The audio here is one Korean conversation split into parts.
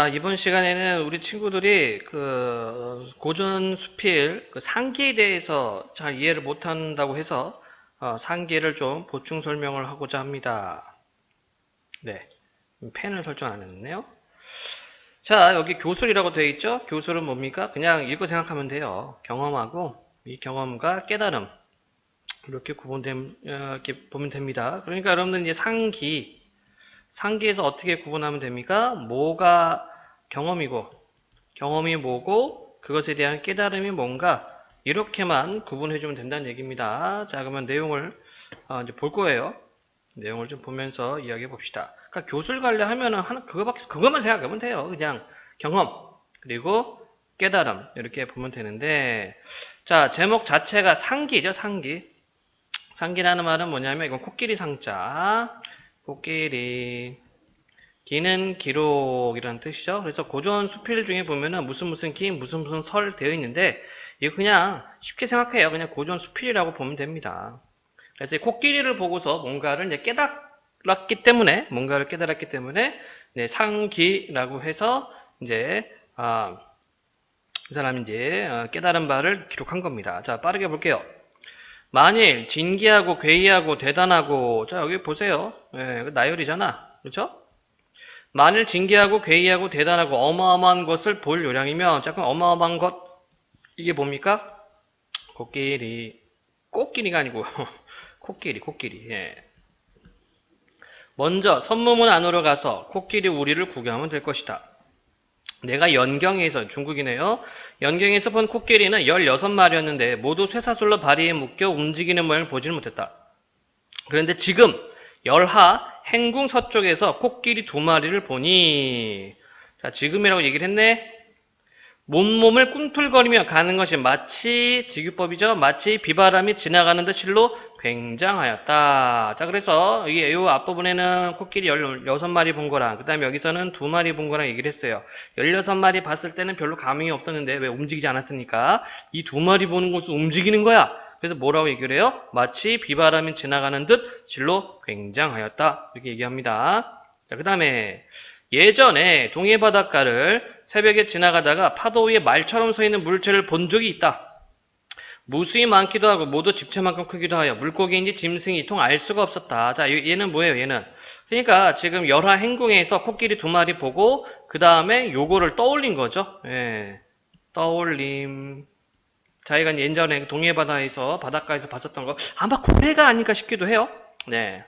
자, 이번 시간에는 우리 친구들이 그 고전 수필 그 상기에 대해서 잘 이해를 못 한다고 해서 어, 상기를 좀 보충 설명을 하고자 합니다. 네. 펜을 설정 안 했네요. 자, 여기 교술이라고 되어 있죠? 교술은 뭡니까? 그냥 읽고 생각하면 돼요. 경험하고 이 경험과 깨달음 이렇게 구분됨 어, 이렇게 보면 됩니다. 그러니까 여러분들 이제 상기 상기에서 어떻게 구분하면 됩니까? 뭐가 경험이고 경험이 뭐고 그것에 대한 깨달음이 뭔가 이렇게만 구분해 주면 된다는 얘기입니다. 자, 그러면 내용을 어, 이제 볼 거예요. 내용을 좀 보면서 이야기해 봅시다. 그러니까 교술 관련하면은 하나 그거밖에 그것만 생각하면 돼요. 그냥 경험 그리고 깨달음 이렇게 보면 되는데 자 제목 자체가 상기죠 상기 상기라는 말은 뭐냐면 이건 코끼리 상자 코끼리 기는 기록이라는 뜻이죠. 그래서 고전 수필 중에 보면은 무슨 무슨 기 무슨 무슨 설 되어 있는데 이거 그냥 쉽게 생각해요. 그냥 고전 수필이라고 보면 됩니다. 그래서 이 코끼리를 보고서 뭔가를 이제 깨달았기 때문에 뭔가를 깨달았기 때문에 네, 상기라고 해서 이제 아, 이 사람이 이제 어, 깨달은 바를 기록한 겁니다. 자 빠르게 볼게요. 만일 진기하고 괴이하고 대단하고 자 여기 보세요. 예, 나열이잖아. 그렇죠? 만일 진기하고 괴이하고 대단하고 어마어마한 것을 볼 요량이면 잠깐 어마어마한 것 이게 뭡니까? 코끼리 꽃끼리가 아니고 코끼리 코끼리 예. 먼저 선무문 안으로 가서 코끼리 우리를 구경하면 될 것이다. 내가 연경에서 중국이네요. 연경에서 본 코끼리는 16마리였는데 모두 쇠사슬로 바리에 묶여 움직이는 모양을 보지는 못했다. 그런데 지금 열하 행궁 서쪽에서 코끼리 두 마리를 보니 자 지금이라고 얘기를 했네. 몸몸을 꿈틀거리며 가는 것이 마치 지규법이죠. 마치 비바람이 지나가는 듯 실로 굉장하였다. 자 그래서 이 앞부분에는 코끼리 16마리 본 거랑 그 다음에 여기서는 두 마리 본 거랑 얘기를 했어요. 16마리 봤을 때는 별로 감흥이 없었는데 왜 움직이지 않았습니까? 이두 마리 보는 것은 움직이는 거야. 그래서 뭐라고 얘기를 해요? 마치 비바람이 지나가는 듯 실로 굉장하였다. 이렇게 얘기합니다. 자, 그 다음에 예전에 동해 바닷가를 새벽에 지나가다가 파도 위에 말처럼 서 있는 물체를 본 적이 있다. 무수히 많기도 하고 모두 집채만큼 크기도 하여 물고기인지 짐승이 통 알 수가 없었다. 자, 얘- 얘는 뭐예요? 얘는 그러니까 지금 열하 행궁에서 코끼리 두 마리 보고 그 다음에 요거를 떠올린 거죠. 예, 떠올림. 자기가 예전에 동해 바다에서 바닷가에서 봤었던 거 아마 고래가 아닐까 싶기도 해요. 네.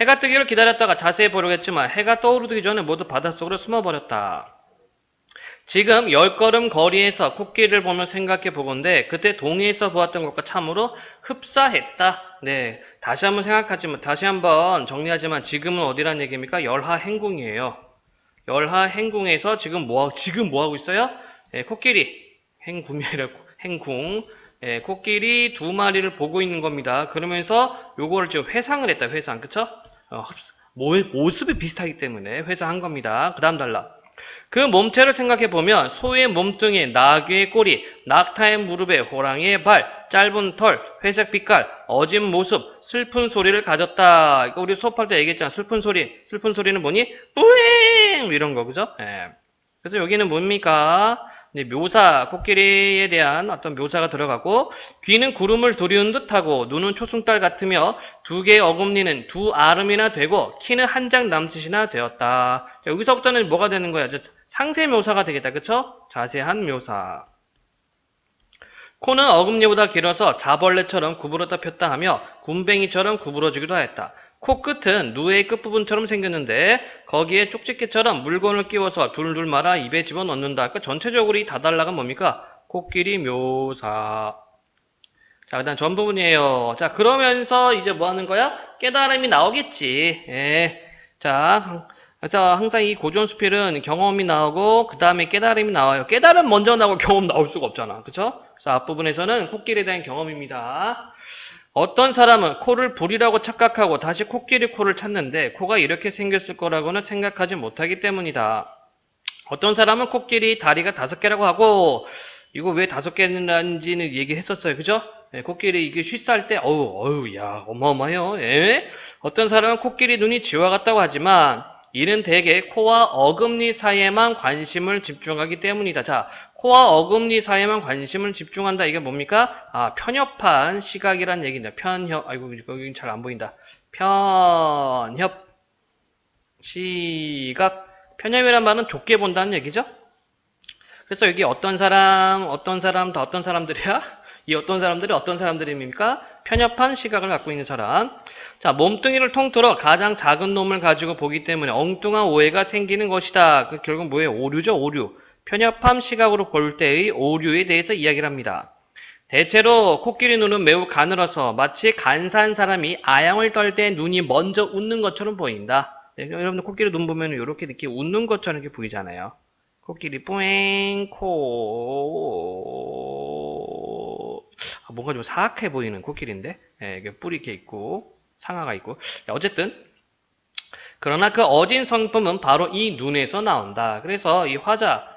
해가 뜨기를 기다렸다가 자세히 보려겠지만 해가 떠오르기 전에 모두 바닷속으로 숨어버렸다. 지금 열 걸음 거리에서 코끼리를 보며 생각해 보건데 그때 동해에서 보았던 것과 참으로 흡사했다. 네, 다시 한번 생각하지만 다시 한번 정리하지만 지금은 어디란 얘기입니까? 열하 행궁이에요. 열하 행궁에서 지금 뭐 지금 뭐 하고 있어요? 네, 코끼리 행궁이 아니라 행궁. 예, 코끼리 두 마리를 보고 있는 겁니다. 그러면서 요거를 지금 회상을 했다. 회상. 그쵸? 어, 모습이 비슷하기 때문에 회상한 겁니다. 그 다음 달라. 그 몸체를 생각해 보면 소의 몸뚱이, 나귀의 꼬리, 낙타의 무릎에 호랑이의 발, 짧은 털, 회색 빛깔, 어진 모습, 슬픈 소리를 가졌다. 이거 우리 수업할 때 얘기했잖아. 슬픈 소리. 슬픈 소리는 뭐니? 뿌잉! 이런 거, 그죠? 예. 그래서 여기는 뭡니까? 묘사, 코끼리에 대한 어떤 묘사가 들어가고, 귀는 구름을 두리운 듯하고, 눈은 초승달 같으며, 두 개의 어금니는 두 아름이나 되고, 키는 한 장 남짓이나 되었다. 자, 여기서부터는 뭐가 되는 거야? 저 상세 묘사가 되겠다. 그쵸? 자세한 묘사. 코는 어금니보다 길어서 자벌레처럼 구부러다 폈다 하며 굼벵이처럼 구부러지기도 하였다. 코끝은 누에의 끝부분처럼 생겼는데 거기에 쪽집게처럼 물건을 끼워서 둘둘 말아 입에 집어넣는다. 그러니까 전체적으로 이 다달라가 뭡니까? 코끼리 묘사. 자, 그다음 전 부분이에요. 자, 그러면서 이제 뭐 하는 거야? 깨달음이 나오겠지. 예. 자, 그래서 항상 이 고전 수필은 경험이 나오고 그 다음에 깨달음이 나와요. 깨달음 먼저 나오고 경험 나올 수가 없잖아. 그쵸? 그래서 앞부분에서는 코끼리에 대한 경험입니다. 어떤 사람은 코를 불이라고 착각하고 다시 코끼리 코를 찾는데 코가 이렇게 생겼을 거라고는 생각하지 못하기 때문이다. 어떤 사람은 코끼리 다리가 다섯 개라고 하고 이거 왜 다섯 개인지는 얘기했었어요. 그죠? 예, 코끼리 이게 쉬쌀 때 어우 어우 야 어마어마해요. 예? 어떤 사람은 코끼리 눈이 쥐와 같다고 하지만 이는 대개 코와 어금니 사이에만 관심을 집중하기 때문이다. 자, 코와 어금니 사이에만 관심을 집중한다. 이게 뭡니까? 아, 편협한 시각이란 얘기입니다. 편협, 아이고, 여기 잘 안 보인다. 편협, 시각. 편협이란 말은 좁게 본다는 얘기죠? 그래서 여기 어떤 사람, 어떤 사람, 다 어떤 사람들이야? 이 어떤 사람들이 어떤 사람들입니까? 편협한 시각을 갖고 있는 사람. 자, 몸뚱이를 통틀어 가장 작은 놈을 가지고 보기 때문에 엉뚱한 오해가 생기는 것이다. 그 결국 뭐예요? 오류죠, 오류. 편협한 시각으로 볼 때의 오류에 대해서 이야기를 합니다. 대체로 코끼리 눈은 매우 가늘어서 마치 간사한 사람이 아양을 떨 때 눈이 먼저 웃는 것처럼 보인다. 네, 여러분들 코끼리 눈 보면 이렇게 이렇게 웃는 것처럼 이렇게 보이잖아요. 코끼리 뿌앵 코 아, 뭔가 좀 사악해 보이는 코끼리인데 예, 이게 뿔이 이렇게 있고 상아가 있고 야, 어쨌든 그러나 그 어진 성품은 바로 이 눈에서 나온다. 그래서 이 화자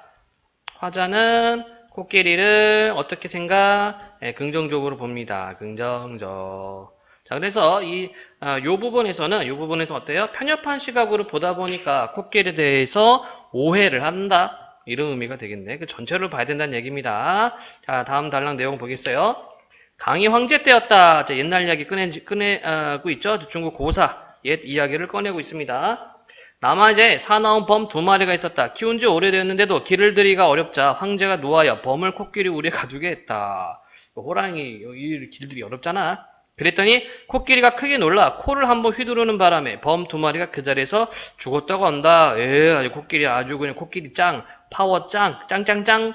화자는 코끼리를 어떻게 생각? 예, 긍정적으로 봅니다. 긍정적. 자, 그래서 이, 아, 요 부분에서는, 요 부분에서 어때요? 편협한 시각으로 보다 보니까 코끼리에 대해서 오해를 한다. 이런 의미가 되겠네. 그 전체를 봐야 된다는 얘기입니다. 자, 다음 달랑 내용 보겠어요. 강희 황제 때였다. 자, 옛날 이야기 꺼내, 꺼내고 있죠? 중국 고사 옛 이야기를 꺼내고 있습니다. 남아제 사나운 범 두 마리가 있었다. 키운 지 오래되었는데도 길을 들이가 어렵자 황제가 노하여 범을 코끼리 우리에 가두게 했다. 호랑이 이 길들이 어렵잖아. 그랬더니 코끼리가 크게 놀라 코를 한번 휘두르는 바람에 범 두 마리가 그 자리에서 죽었다고 한다. 에, 아주 코끼리 아주 그냥 코끼리 짱, 파워 짱, 짱짱짱.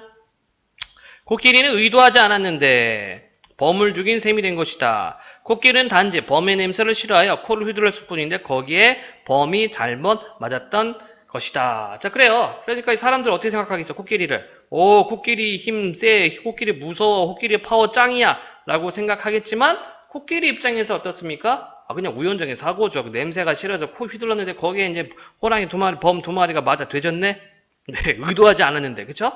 코끼리는 의도하지 않았는데 범을 죽인 셈이 된 것이다. 코끼리는 단지 범의 냄새를 싫어하여 코를 휘둘렀을 뿐인데 거기에 범이 잘못 맞았던 것이다. 자, 그래요. 그러니까 이 사람들 어떻게 생각하겠어? 코끼리를. 오, 코끼리 힘 세, 코끼리 무서워, 코끼리 파워 짱이야. 라고 생각하겠지만 코끼리 입장에서 어떻습니까? 아, 그냥 우연적인 사고죠. 그 냄새가 싫어서 코 휘둘렀는데 거기에 이제 호랑이 두 마리, 범 두 마리가 맞아 되졌네? 네, 의도하지 않았는데, 그쵸?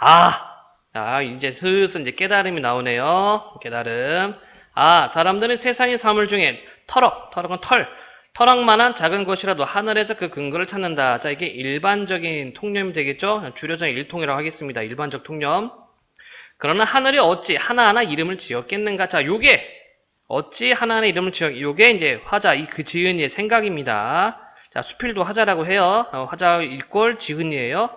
아, 자, 이제 슬슬 이제 깨달음이 나오네요. 깨달음. 아, 사람들은 세상의 사물 중에 터럭, 터럭은 털, 터럭만한 작은 것이라도 하늘에서 그 근거를 찾는다. 자, 이게 일반적인 통념이 되겠죠? 줄여서 일통이라고 하겠습니다. 일반적 통념. 그러나 하늘이 어찌 하나하나 이름을 지었겠는가? 자, 요게 어찌 하나하나 이름을 지었, 요게 이제 화자, 이 그 지은이의 생각입니다. 자, 수필도 화자라고 해요. 어, 화자 일꼴 지은이에요.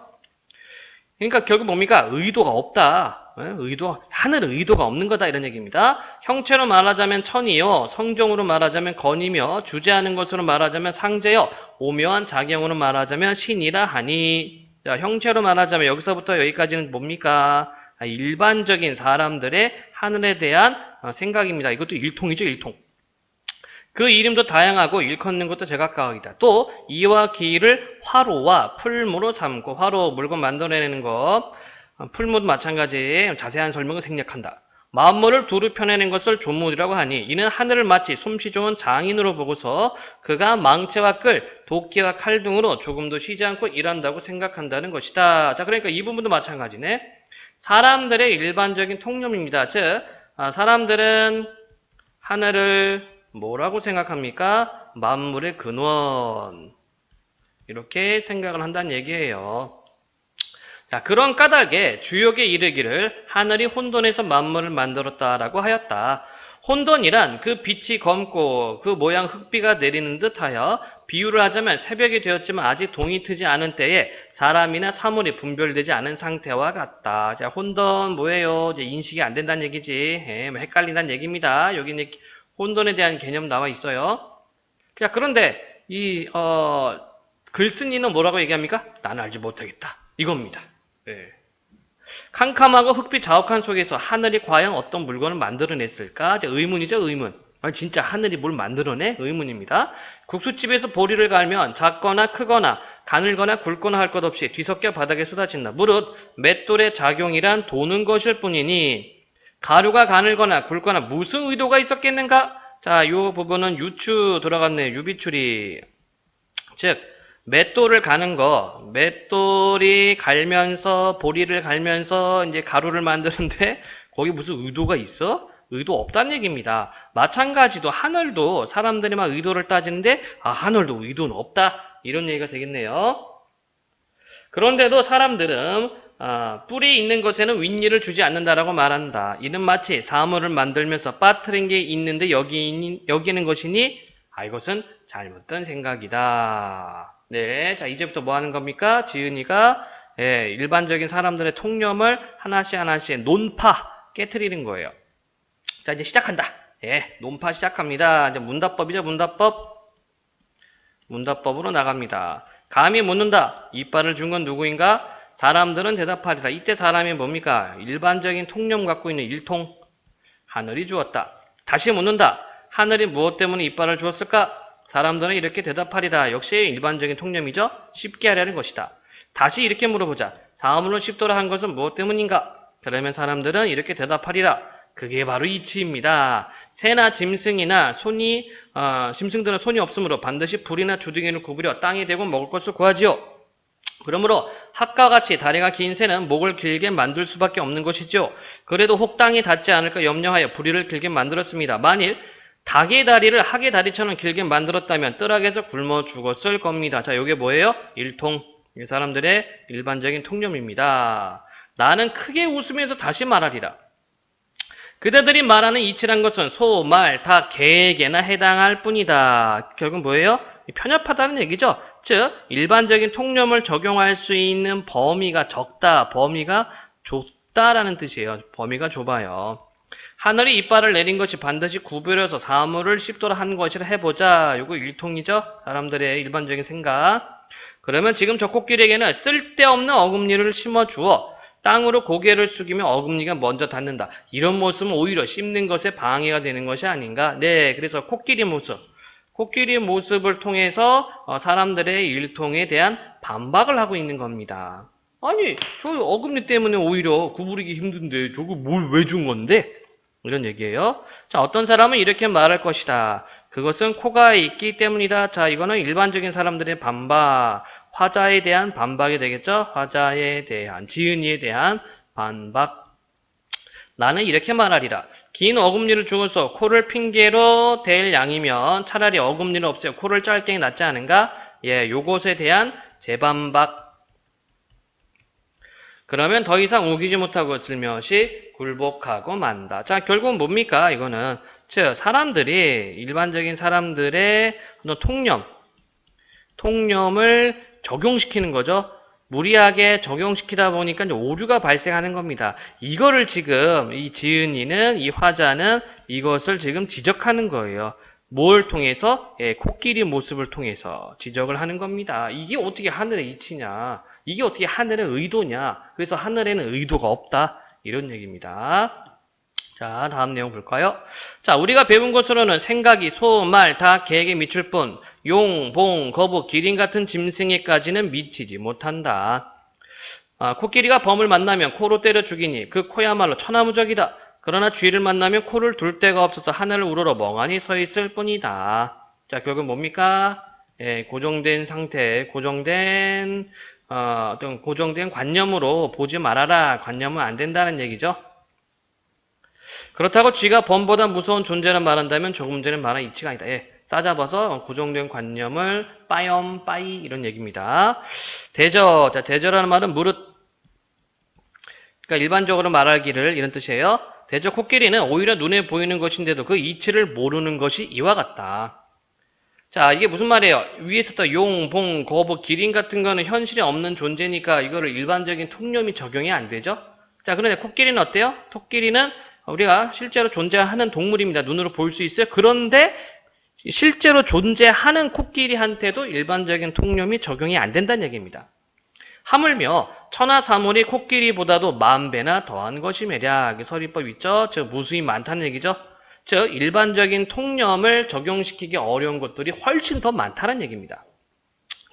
그러니까 결국 뭡니까? 의도가 없다. 예? 의도, 하늘은 의도가 없는 거다. 이런 얘기입니다. 형체로 말하자면 천이요. 성종으로 말하자면 건이며, 주제하는 것으로 말하자면 상제요. 오묘한 작용으로 말하자면 신이라 하니. 자, 형체로 말하자면 여기서부터 여기까지는 뭡니까? 아, 일반적인 사람들의 하늘에 대한 어, 생각입니다. 이것도 일통이죠, 일통. 그 이름도 다양하고 일컫는 것도 제각각이다. 또 이와 기를 화로와 풀무로 삼고 화로 물건 만들어내는 것 어, 풀무도 마찬가지 자세한 설명을 생략한다. 만물을 두루 펴내는 것을 조물이라고 하니 이는 하늘을 마치 솜씨 좋은 장인으로 보고서 그가 망치와 끌, 도끼와 칼 등으로 조금도 쉬지 않고 일한다고 생각한다는 것이다. 자, 그러니까 이 부분도 마찬가지네. 사람들의 일반적인 통념입니다. 즉, 아, 사람들은 하늘을 뭐라고 생각합니까? 만물의 근원. 이렇게 생각을 한다는 얘기예요. 자, 그런 까닭에 주역에 이르기를 하늘이 혼돈에서 만물을 만들었다라고 하였다. 혼돈이란 그 빛이 검고 그 모양 흙비가 내리는 듯하여 비유를 하자면 새벽이 되었지만 아직 동이 트지 않은 때에 사람이나 사물이 분별되지 않은 상태와 같다. 자, 혼돈 뭐예요? 인식이 안 된다는 얘기지. 예, 뭐 헷갈린다는 얘기입니다. 여기 이제 혼돈에 대한 개념 나와 있어요. 자, 그런데 이 어, 글쓴이는 뭐라고 얘기합니까? 나는 알지 못하겠다. 이겁니다. 예. 캄캄하고 흙빛 자욱한 속에서 하늘이 과연 어떤 물건을 만들어냈을까? 의문이죠, 의문. 아니, 진짜 하늘이 뭘 만들어내? 의문입니다. 국수집에서 보리를 갈면 작거나 크거나 가늘거나 굵거나 할 것 없이 뒤섞여 바닥에 쏟아진다. 무릇 맷돌의 작용이란 도는 것일 뿐이니 가루가 가늘거나 굵거나 무슨 의도가 있었겠는가? 자, 이 부분은 유추 들어갔네요. 유비추리. 즉, 맷돌을 가는 거, 맷돌이 갈면서, 보리를 갈면서 이제 가루를 만드는데, 거기 무슨 의도가 있어? 의도 없다는 얘기입니다. 마찬가지도 하늘도 사람들이 막 의도를 따지는데 아 하늘도 의도는 없다 이런 얘기가 되겠네요. 그런데도 사람들은 아, 뿌리 있는 것에는 윗일을 주지 않는다라고 말한다. 이는 마치 사물을 만들면서 빠뜨린 게 있는데 여기 여기는 것이니 아 이것은 잘못된 생각이다. 네, 자 이제부터 뭐 하는 겁니까? 지은이가 예, 일반적인 사람들의 통념을 하나씩 하나씩 논파 깨트리는 거예요. 자 이제 시작한다. 예, 논파 시작합니다. 이제 문답법이죠, 문답법. 문답법으로 나갑니다. 감히 묻는다. 이빨을 준 건 누구인가? 사람들은 대답하리라. 이때 사람이 뭡니까? 일반적인 통념 갖고 있는 일통. 하늘이 주었다. 다시 묻는다. 하늘이 무엇 때문에 이빨을 주었을까? 사람들은 이렇게 대답하리라. 역시 일반적인 통념이죠? 쉽게 하려는 것이다. 다시 이렇게 물어보자. 사물로 쉽도록 한 것은 무엇 때문인가? 그러면 사람들은 이렇게 대답하리라. 그게 바로 이치입니다. 새나 짐승이나 손이 어, 짐승들은 손이 없으므로 반드시 불이나 주둥이를 구부려 땅에 대고 먹을 것을 구하지요. 그러므로 학과 같이 다리가 긴 새는 목을 길게 만들 수밖에 없는 것이죠. 그래도 혹 땅이 닿지 않을까 염려하여 부리를 길게 만들었습니다. 만일 닭의 다리를 학의 다리처럼 길게 만들었다면 뜰학에서 굶어 죽었을 겁니다. 자, 이게 뭐예요? 일통. 이 사람들의 일반적인 통념입니다. 나는 크게 웃으면서 다시 말하리라. 그대들이 말하는 이치란 것은 소, 말, 다 개에게나 해당할 뿐이다. 결국 뭐예요? 편협하다는 얘기죠. 즉, 일반적인 통념을 적용할 수 있는 범위가 적다, 범위가 좁다라는 뜻이에요. 범위가 좁아요. 하늘이 이빨을 내린 것이 반드시 구별해서 사물을 씹도록 한 것이라 해보자. 요거 일통이죠? 사람들의 일반적인 생각. 그러면 지금 저 코끼리에게는 쓸데없는 어금니를 심어주어 땅으로 고개를 숙이며 어금니가 먼저 닿는다. 이런 모습은 오히려 씹는 것에 방해가 되는 것이 아닌가? 네, 그래서 코끼리 모습. 코끼리 모습을 통해서 어, 사람들의 일통에 대한 반박을 하고 있는 겁니다. 아니, 저 어금니 때문에 오히려 구부리기 힘든데 저거 뭘 왜 준 건데? 이런 얘기예요. 자, 어떤 사람은 이렇게 말할 것이다. 그것은 코가 있기 때문이다. 자, 이거는 일반적인 사람들의 반박. 화자에 대한 반박이 되겠죠? 화자에 대한, 지은이에 대한 반박. 나는 이렇게 말하리라. 긴 어금니를 주어서 코를 핑계로 댈 양이면 차라리 어금니를 없애고 코를 짧게 게 낫지 않은가? 예, 요것에 대한 재반박. 그러면 더 이상 우기지 못하고 슬며시 굴복하고 만다. 자, 결국은 뭡니까? 이거는. 즉, 사람들이, 일반적인 사람들의 어떤 통념, 통념을 적용시키는 거죠. 무리하게 적용시키다 보니까 오류가 발생하는 겁니다. 이거를 지금 이 지은이는 이 화자는 이것을 지금 지적하는 거예요. 뭘 통해서? 예, 코끼리 모습을 통해서 지적을 하는 겁니다. 이게 어떻게 하늘의 이치냐? 이게 어떻게 하늘의 의도냐? 그래서 하늘에는 의도가 없다. 이런 얘기입니다. 자, 다음 내용 볼까요? 자, 우리가 배운 것으로는 생각이 소, 말, 다 개에게 미칠 뿐 용, 봉, 거북, 기린 같은 짐승에까지는 미치지 못한다. 아, 코끼리가 범을 만나면 코로 때려 죽이니 그 코야말로 천하무적이다. 그러나 쥐를 만나면 코를 둘 데가 없어서 하늘을 우러러 멍하니 서 있을 뿐이다. 자, 결국 뭡니까? 예, 고정된 상태, 고정된 어, 어떤 고정된 관념으로 보지 말아라. 관념은 안 된다는 얘기죠. 그렇다고 쥐가 범보다 무서운 존재를 말한다면 조금 전에 말한 이치가 아니다. 예, 싸잡아서 고정된 관념을 빠염, 빠이 이런 얘기입니다. 대저, 자 대저라는 말은 무릇 그러니까 일반적으로 말하기를 이런 뜻이에요. 대저 코끼리는 오히려 눈에 보이는 것인데도 그 이치를 모르는 것이 이와 같다. 자, 이게 무슨 말이에요? 위에 있었던 용, 봉, 거북, 기린 같은 거는 현실에 없는 존재니까 이거를 일반적인 통념이 적용이 안 되죠? 자, 그런데 코끼리는 어때요? 토끼리는 우리가 실제로 존재하는 동물입니다. 눈으로 볼 수 있어요. 그런데 실제로 존재하는 코끼리한테도 일반적인 통념이 적용이 안 된다는 얘기입니다. 하물며 천하사물이 코끼리보다도 만 배나 더한 것이매랴. 서리법 있죠? 즉 무수히 많다는 얘기죠. 즉 일반적인 통념을 적용시키기 어려운 것들이 훨씬 더 많다는 얘기입니다.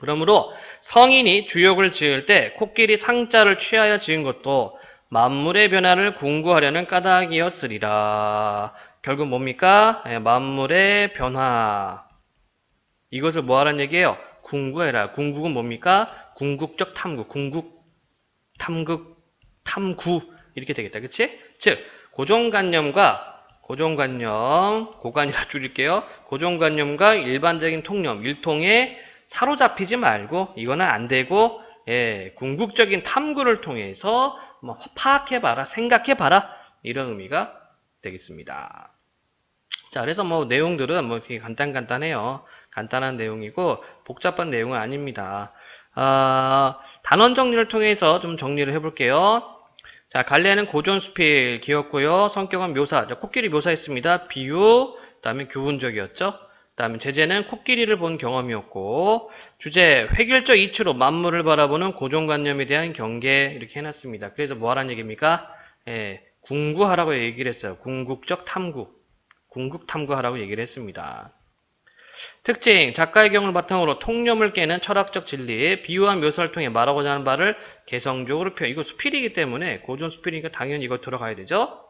그러므로 성인이 주역을 지을 때 코끼리 상자를 취하여 지은 것도 만물의 변화를 궁구하려는 까닭이었으리라. 결국 뭡니까? 예, 만물의 변화. 이것을 뭐 하라는 얘기예요? 궁구해라. 궁극은 뭡니까? 궁극적 탐구. 궁극, 탐극, 탐구. 이렇게 되겠다. 그치? 즉, 고정관념과 고정관념, 고관이라 줄일게요. 고정관념과 일반적인 통념, 일통에 사로잡히지 말고 이거는 안 되고 예, 궁극적인 탐구를 통해서 뭐 파악해봐라, 생각해봐라 이런 의미가 되겠습니다. 자, 그래서 뭐 내용들은 뭐 이렇게 간단간단해요. 간단한 내용이고 복잡한 내용은 아닙니다. 아, 단원 정리를 통해서 좀 정리를 해볼게요. 자, 갈래는 고전 수필 기였고요. 성격은 묘사, 자, 코끼리 묘사했습니다. 비유, 그 다음에 교훈적이었죠. 그 다음에 제재는 코끼리를 본 경험이었고 주제, 획일적 이치로 만물을 바라보는 고정관념에 대한 경계 이렇게 해놨습니다. 그래서 뭐 하라는 얘기입니까? 예, 궁구하라고 얘기를 했어요. 궁극적 탐구. 궁극 탐구하라고 얘기를 했습니다. 특징, 작가의 경을 바탕으로 통념을 깨는 철학적 진리, 비유와 묘사를 통해 말하고자 하는 바를 개성적으로 표현. 이거 수필이기 때문에 고전 수필이니까 당연히 이거 들어가야 되죠.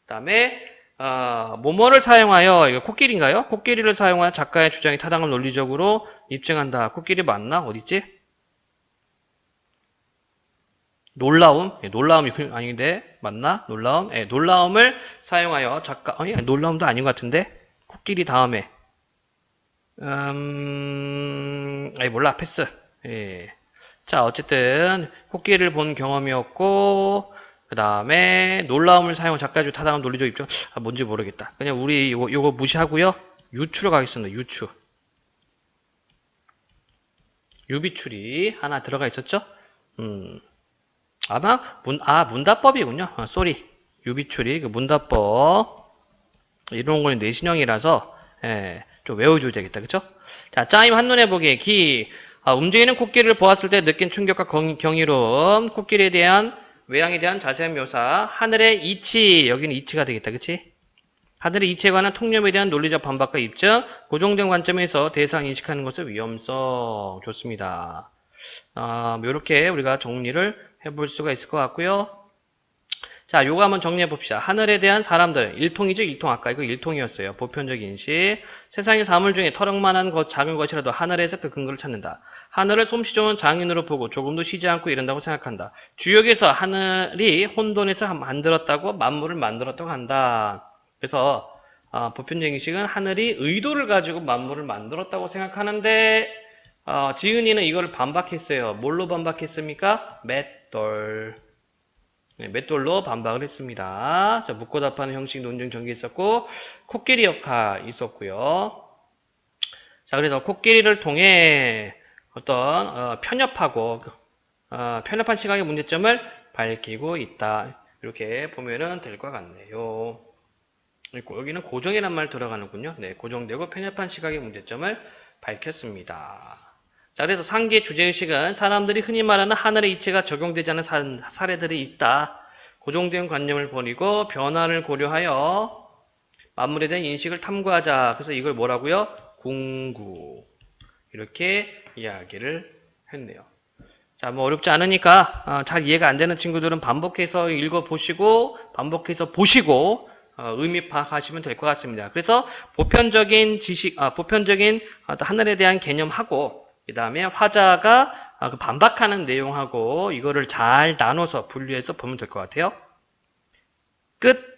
그 다음에 어, 모모를 사용하여 이거 코끼리인가요? 코끼리를 사용하여 작가의 주장이 타당을 논리적으로 입증한다. 코끼리 맞나? 어딨지? 놀라움? 예, 놀라움이 그- 아닌데 맞나? 놀라움? 예, 놀라움을 사용하여 작가 아니 놀라움도 아닌 것 같은데 코끼리 다음에 음, 아니 몰라 패스. 예. 자 어쨌든 코끼리를 본 경험이었고 그 다음에 놀라움을 사용 작가주 타당한 논리적 입증 아, 뭔지 모르겠다. 그냥 우리 요거, 요거 무시하고요. 유추로 가겠습니다. 유추. 유비출이 하나 들어가 있었죠? 음. 아마 문, 아 문답법이군요. 아, 쏘리. 유비출이 그 문답법 이런 거는 내신형이라서 예, 좀 외워줘야 되겠다. 그쵸? 자, 짜임 한눈에 보기. 기. 아, 움직이는 코끼리를 보았을 때 느낀 충격과 경, 경이로움. 코끼리에 대한 외양에 대한 자세한 묘사. 하늘의 이치. 여기는 이치가 되겠다. 그치? 하늘의 이치에 관한 통념에 대한 논리적 반박과 입증. 고정된 관점에서 대상 인식하는 것의 위험성. 좋습니다. 아, 이렇게 우리가 정리를 해볼 수가 있을 것 같고요. 자, 요거 한번 정리해 봅시다. 하늘에 대한 사람들. 일통이죠? 일통. 아까 이거 일통이었어요. 보편적 인식. 세상의 사물 중에 터럭만한 것, 작은 것이라도 하늘에서 그 근거를 찾는다. 하늘을 솜씨 좋은 장인으로 보고 조금도 쉬지 않고 이른다고 생각한다. 주역에서 하늘이 혼돈에서 만들었다고 만물을 만들었다고 한다. 그래서 아, 보편적 인식은 하늘이 의도를 가지고 만물을 만들었다고 생각하는데 어, 지은이는 이거를 반박했어요. 뭘로 반박했습니까? 맷돌. 네, 맷돌로 반박을 했습니다. 자, 묻고 답하는 형식 논증 전개 있었고, 코끼리 역할 있었고요. 자, 그래서 코끼리를 통해 어떤 어, 편협하고 어, 편협한 시각의 문제점을 밝히고 있다. 이렇게 보면은 될 것 같네요. 그리고 여기는 고정이란 말 들어가는군요. 네, 고정되고 편협한 시각의 문제점을 밝혔습니다. 자, 그래서 상기의 주제의식은 사람들이 흔히 말하는 하늘의 이치가 적용되지 않은 사, 사례들이 있다. 고정된 관념을 버리고 변화를 고려하여 만물에 대한 인식을 탐구하자. 그래서 이걸 뭐라고요? 궁구. 이렇게 이야기를 했네요. 자, 뭐 어렵지 않으니까 어, 잘 이해가 안 되는 친구들은 반복해서 읽어보시고 반복해서 보시고 어, 의미 파악하시면 될 것 같습니다. 그래서 보편적인 지식, 아, 보편적인 하늘에 대한 개념하고 그 다음에 화자가 아, 그 반박하는 내용하고 이거를 잘 나눠서 분류해서 보면 될 것 같아요. 끝.